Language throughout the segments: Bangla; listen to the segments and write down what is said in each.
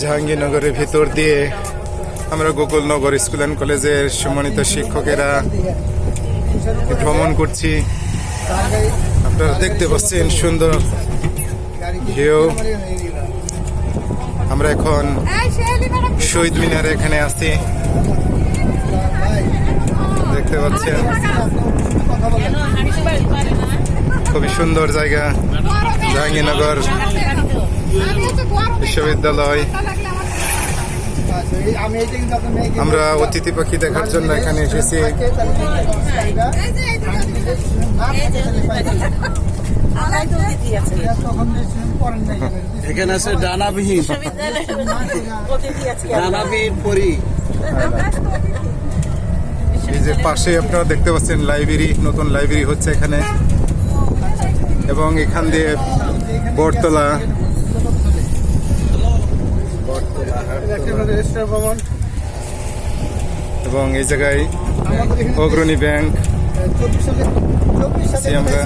জাহাঙ্গীরনগরের ভিতর দিয়ে আমরা গোকুলনগর স্কুল অ্যান্ড কলেজের সম্মানিত শিক্ষকেরা ভ্রমণ করছি। আপনারা দেখতে পাচ্ছেন সুন্দর ভিউ আমরা এখন শহীদ মিনারে এখানে আছি। দেখতে পাচ্ছেন। খুবই সুন্দর জায়গা জাহাঙ্গীরনগর বিশ্ববিদ্যালয়। আমরা অতিথি পাখি দেখার জন্য এখানে এসেছি। এখানে আছে ডানাবিহীন। ডানাবিহীন পরি। এই যে পাশে আপনারা দেখতে পাচ্ছেন লাইব্রেরি নতুন লাইব্রেরি হচ্ছে এখানে। এবং এখান দিয়ে বটতলা। এবং এই জায়গায় অগ্রণী ব্যাংক। আমরা।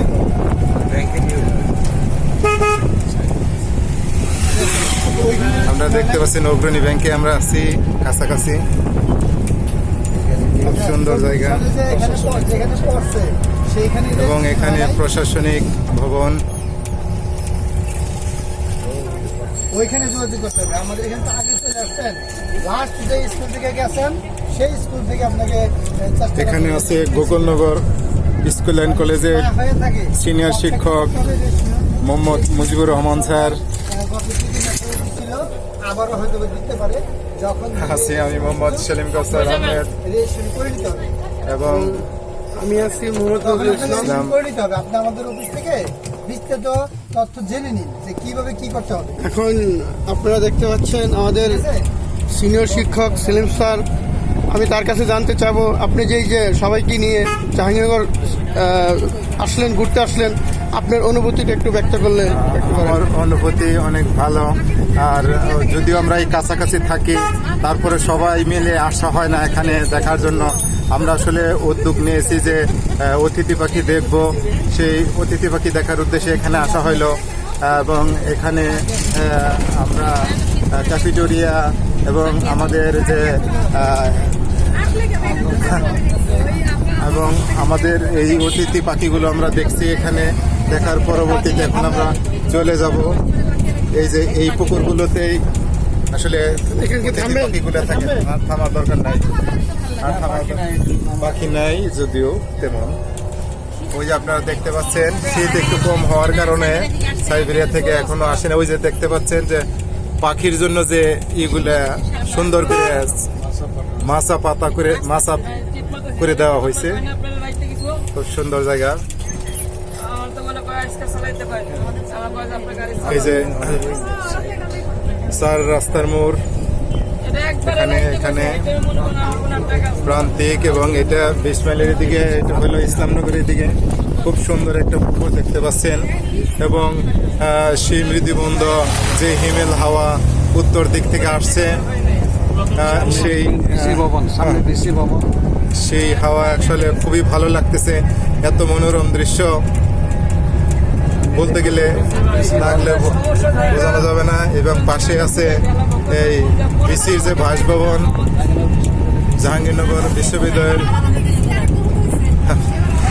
আমরা দেখতে পাচ্ছি অগ্রণী ব্যাংকে আমরা আছি, কাছাকাছি। খুব সুন্দর জায়গা। এবং এখানে প্রশাসনিক ভবন। ওইখানে যোগাযোগ করতে হবে। আমাদের এখানে তো আগে চলে আসছেন। লাস্ট যে স্কুল থেকে গেছেন সেই স্কুল থেকে আপনাকে এখানে আছে গোকুলনগর স্কুল অ্যান্ড কলেজের সিনিয়র শিক্ষক মোহাম্মদ মুজিবুর রহমান স্যার। আহ, গত কিছুদিন আগে ছিল আবারও হয়তো দিতে পারে। যখন আছি আমি মোহাম্মদ সেলিম কাউসার আহমেদ। এবং আমি আছি মোহাম্মদ নজরুল ইসলাম আপনি আমাদের অফিস থেকে বিস্তারিত তথ্য জেনে নিন যে কীভাবে কি করতে হবে। এখন আপনারা দেখতে পাচ্ছেন আমাদের সিনিয়র শিক্ষক সেলিম স্যার। আমি তার কাছে জানতে চাবো আপনি যেই যে সবাইকে নিয়ে জাহাঙ্গীরনগর আসলেন ঘুরতে আসলেন আপনার অনুভূতিটা একটু ব্যক্ত করলে আমার অনুভূতি অনেক ভালো আর যদিও আমরা এই কাছাকাছি থাকি তারপরে সবাই মিলে আসা হয় না এখানে দেখার জন্য। আমরা আসলে উদ্যোগ নিয়েছি যে অতিথি পাখি দেখব। সেই অতিথি পাখি দেখার উদ্দেশ্যে এখানে আসা হইল। এবং এখানে আমরা ক্যাফিটোরিয়া এবং আমাদের যে এবং আমাদের এই অতিথি পাখিগুলো আমরা দেখছি এখানে। দেখার পরবর্তীতে এখন আমরা চলে যাব। এই যে, এই পুকুরগুলোতেই আসলে পাখিগুলো থাকে। থামার দরকার নাই। আর থামার পাখি নাই। যদিও তেমন। ওই যে আপনারা দেখতে পাচ্ছেন শীত একটু কম হওয়ার কারণে সাইবেরিয়া থেকে এখনও আসে না। ওই যে দেখতে পাচ্ছেন যে পাখির জন্য যে ইগুলা সুন্দর করে মাছা পাতা করে মাছা করে দেওয়া হয়েছে। খুব সুন্দর জায়গা। এই যে চার রাস্তার মোড়। এখানে এখানে প্রান্তিক এবং এটা বিশ মাইলের দিকে এটা হলো ইসলামনগরের দিকে। খুব সুন্দর একটা পুকুর দেখতে পাচ্ছেন। এবং আহ, সেই মৃদুবন্ধ যে হিমেল হাওয়া উত্তর দিক থেকে আসছে আহ, সেই সেই হাওয়া আসলে খুবই ভালো লাগতেছে। এত মনোরম দৃশ্য। বলতে গেলে না বোঝানো যাবে না। এবং পাশে আছে এই বিসির যে বাসভবন, জাহাঙ্গীরনগর বিশ্ববিদ্যালয়ের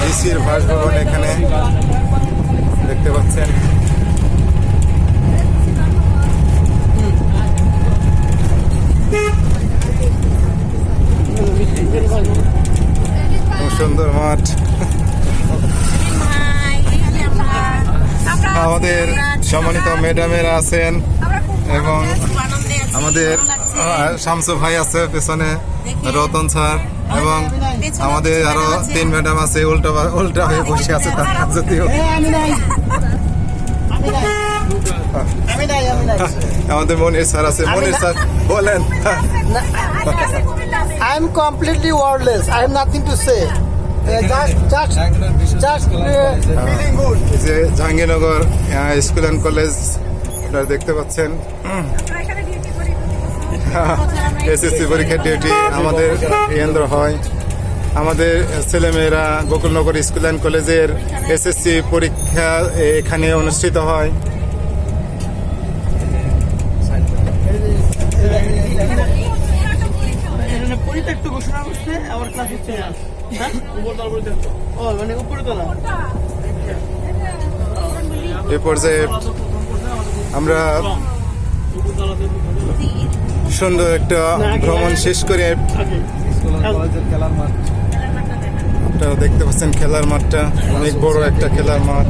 বিসির বাসভবন এখানে দেখতে পাচ্ছেন। সুন্দর মাঠ। আমাদের সম্মানিত ম্যাডামেরা আছেন এবং আমাদের শামসু ভাই আছে পেছনে, রতন স্যার এবং আমাদের আরও তিন ম্যাডাম আছে, উল্টা উল্টা হয়ে বসে আছে তার যদিও আমাদের মনির স্যার আছে মনির স্যার, বলেন I am completely wordless. I have nothing to say. যে জাহাঙ্গীরনগর স্কুল অ্যান্ড কলেজ আপনারা দেখতে পাচ্ছেন। এসএসসি পরীক্ষার ডিউটি আমাদের কেন্দ্র হয়। আমাদের ছেলেমেয়েরা গোকুলনগর স্কুল অ্যান্ড কলেজের এসএসসি পরীক্ষা এখানে অনুষ্ঠিত হয়। পরিত্যক্ত ঘোষণা করছে আবার ক্লাস হচ্ছে ও মানে এ পর্যায়ে আমরা সুন্দর একটা ভ্রমণ শেষ করে আপনারা দেখতে পাচ্ছেন খেলার মাঠটা অনেক বড় একটা খেলার মাঠ।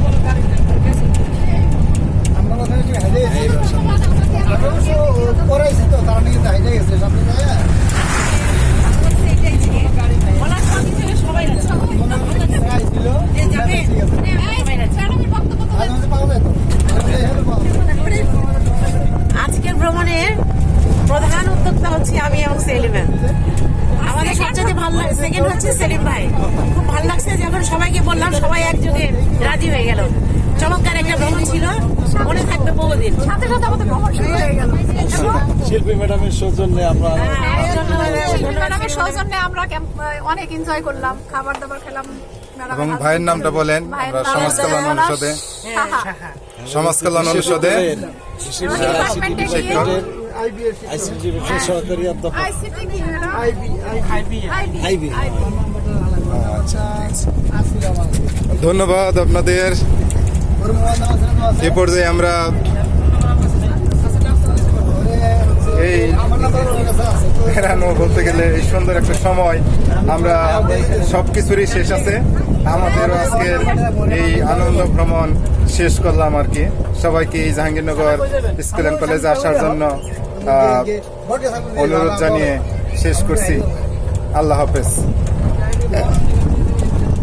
আমরা আমাদের সবচেয়ে ভালো লাগে সেকেন্ড হচ্ছে সেলিম ভাই। খুব ভালো লাগছে যখন সবাইকে বললাম সবাই একযোগে রাজি হয়ে গেল। চমৎকার একটা ভ্রমণ ছিল। মনে থাকবে বহুদিন। সাথে সাথে আমাদের ভ্রমণ শুরু হয়ে গেল। শিল্পী ম্যাডামের সৌজন্যে আমরা ম্যাডামের সৌজন্যে আমরা অনেক এনজয় করলাম। খাবার দাবার খেলাম এবং ভাইয়ের নামটা বলেন আমরা নাম সমাজ কল্যাণ অনুষদে সমাজ কল্যাণ অনুষদে শিক্ষক আইসিটি ধন্যবাদ আপনাদের। এ পর্যায়ে আমরা এই বলতে গেলে এই সুন্দর একটা সময় আমরা সবকিছুরই শেষ আছে। আমাদেরও আজকের এই আনন্দ ভ্রমণ শেষ করলাম আর কি। সবাইকে এই জাহাঙ্গীরনগর স্কুল অ্যান্ড কলেজে আসার জন্য অনুরোধ জানিয়ে শেষ করছি। আল্লাহ হাফেজ।